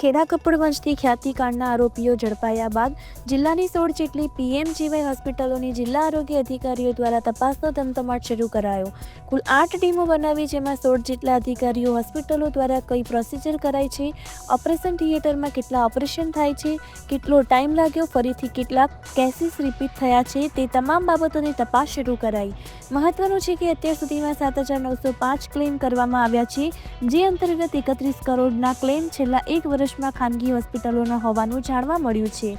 Kheda કપડવંશથી ખ્યાતિકાંડના આરોપીઓ ઝડપાયા બાદ જિલ્લાની સોળ જેટલી પીએમજીવાય હોસ્પિટલોની જિલ્લા આરોગ્ય અધિકારીઓ દ્વારા તપાસનો ધમધમાટ શરૂ કરાયો. કુલ આઠ ટીમો બનાવી જેમાં સોળ જેટલા અધિકારીઓ હોસ્પિટલો દ્વારા કઈ પ્રોસિજર કરાય છે, ઓપરેશન થિયેટરમાં કેટલા ઓપરેશન થાય છે, કેટલો ટાઈમ લાગ્યો, ફરીથી કેટલાક કેસીસ રિપીટ થયા છે, તે તમામ બાબતોની તપાસ શરૂ કરાઈ. મહત્વનું છે કે અત્યાર સુધીમાં સાત હજાર નવસો પાંચ ક્લેમ કરવામાં આવ્યા છે, જે અંતર્ગત એકત્રીસ કરોડના ક્લેમ છેલ્લા એક વર્ષમાં ખાનગી હોસ્પિટલોના હોવાનું જાણવા મળ્યું છે.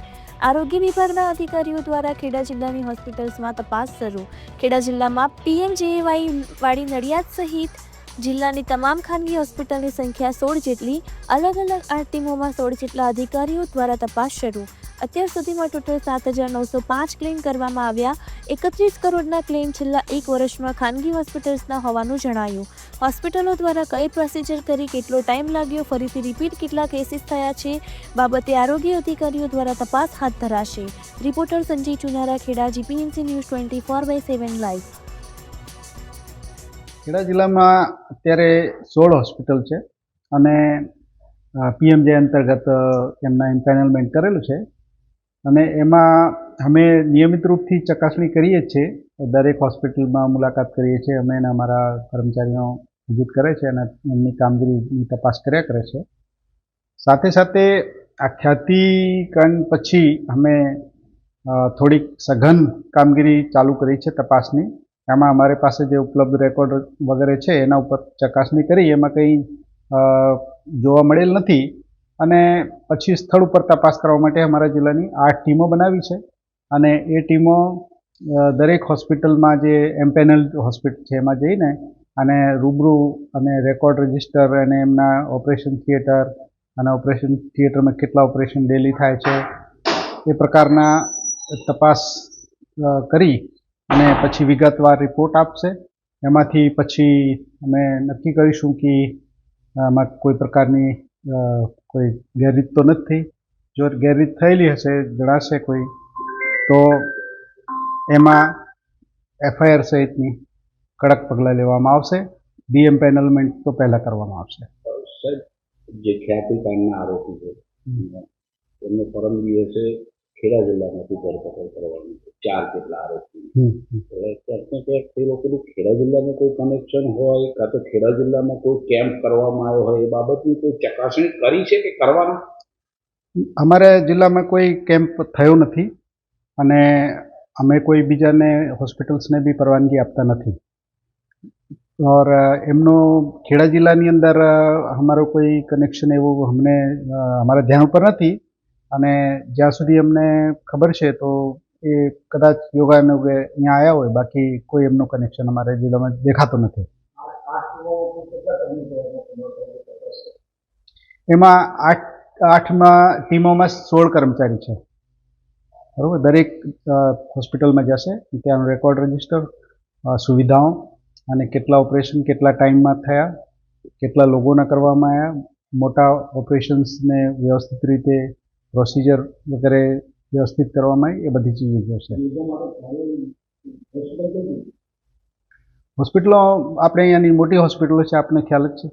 આરોગ્ય વિભાગના અધિકારીઓ દ્વારા ખેડા જિલ્લાની હોસ્પિટલ્સમાં તપાસ શરૂ. ખેડા જિલ્લામાં પીએમજેએવાય વાળી નડિયાદ સહિત જિલ્લાની તમામ ખાનગી હોસ્પિટલની સંખ્યા સોળ જેટલી, અલગ અલગ આઠ ટીમોમાં સોળ જેટલા અધિકારીઓ દ્વારા તપાસ શરૂ. અત્યાર સુધીમાં ટોટલ સાત હજાર નવસો પાંચ ક્લેમ કરવામાં આવ્યા. એકત્રીસ કરોડના ક્લેમ છેલ્લા એક વર્ષમાં ખાનગી હોસ્પિટલ્સના હોવાનું જણાયું. હોસ્પિટલો દ્વારા કઈ પ્રોસિજર કરી, કેટલો ટાઈમ લાગ્યો, ફરીથી રિપીટ કેટલા કેસીસ થયા છે, બાબતે આરોગ્ય અધિકારીઓ દ્વારા તપાસ હાથ ધરાશે. Reporter Sanjay Chunara, Kheda GPMC news twenty four by seven live Kheda જિલ્લામાં અત્યારે સોળ હોસ્પિટલ છે અને પીએમજે અંતર્ગત એમના એમ્પેનલમેન્ટ કરેલું છે. અને એમાં અમે નિયમિત રૂપથી ચકાસણી કરીએ જ છીએ. દરેક હોસ્પિટલમાં મુલાકાત કરીએ છીએ. અમે અને અમારા કર્મચારીઓ વિઝિટ કરે છે અને એમની કામગીરીની તપાસ કર્યા કરે છે. સાથે સાથે આ ખ્યાતિકરણ પછી અમે થોડીક સઘન કામગીરી ચાલુ કરી છે તપાસની. એમાં અમારી પાસે જે ઉપલબ્ધ રેકોર્ડ વગેરે છે, એના ઉપર ચકાસણી કરી. એમાં કંઈ જોવા મળેલ નથી. અને પછી સ્થળ ઉપર તપાસ કરવા માટે અમારા જિલ્લાની આઠ ટીમો બનાવી છે. અને એ ટીમો દરેક હોસ્પિટલમાં જે એમ્પેનલ હોસ્પિટલ છે એમાં જઈને અને રૂબરૂ અને રેકોર્ડ રજિસ્ટર અને એમના ઓપરેશન થિયેટર અને ઓપરેશન થિયેટરમાં કેટલા ઓપરેશન ડેલી થાય છે એ પ્રકારના તપાસ કરી અને પછી વિગતવાર રિપોર્ટ આપશે. એમાંથી પછી અમે નક્કી કરીશું કે આમાં કોઈ પ્રકારની કોઈ ગેરરીત તો નથી. જો ગેરરીત થયેલી હશે જણાશે કોઈ તો એમાં એફઆઈઆર સહિતની કડક પગલાં લેવામાં આવશે. ડીએમ પેનલમેન્ટ તો પહેલાં કરવામાં આવશે. જે જે ખ્યાતિકાંડના આરોપી છે એમને પરમ દિવસે ખેડા જિલ્લામાંથી ધરપકડ કરવાની છે. ચાર જેટલા આરોપી. એ લોકોનું ખેડા જિલ્લામાં કોઈ કનેક્શન હોય કાં તો ખેડા જિલ્લામાં કોઈ કેમ્પ કરવામાં આવ્યો હોય એ બાબતની કોઈ ચકાસણી કરી છે કે કરવાનું? અમારા જિલ્લામાં કોઈ કેમ્પ થયો નથી અને અમે કોઈ બીજાને હોસ્પિટલ્સને બી પરવાનગી આપતા નથી. ઓર એમનો ખેડા જિલ્લાની અંદર અમારો કોઈ કનેક્શન એવું અમને અમારા ધ્યાન ઉપર નથી. અને જ્યાં સુધી અમને ખબર છે, તો એ કદાચ યોગાનુગે અહીંયા આવ્યા હોય, બાકી કોઈ એમનું કનેક્શન અમારે જિલ્લામાં દેખાતું નથી. એમાં આઠ, આઠમાં ટીમોમાં સોળ કર્મચારી છે. બરાબર? દરેક હોસ્પિટલમાં જશે. ત્યાંનું રેકોર્ડ રજિસ્ટર સુવિધાઓ અને કેટલા ઓપરેશન કેટલા ટાઈમમાં થયા, કેટલા લોકોના કરવામાં આવ્યા મોટા ઓપરેશન્સને વ્યવસ્થિત રીતે પ્રોસિજર વગેરે વ્યવસ્થિત કરવામાં આવી, એ બધી ચીજો જોશે હોસ્પિટલો, આપણે અહીંયાની મોટી હોસ્પિટલો છે, આપને ખ્યાલ જ છે.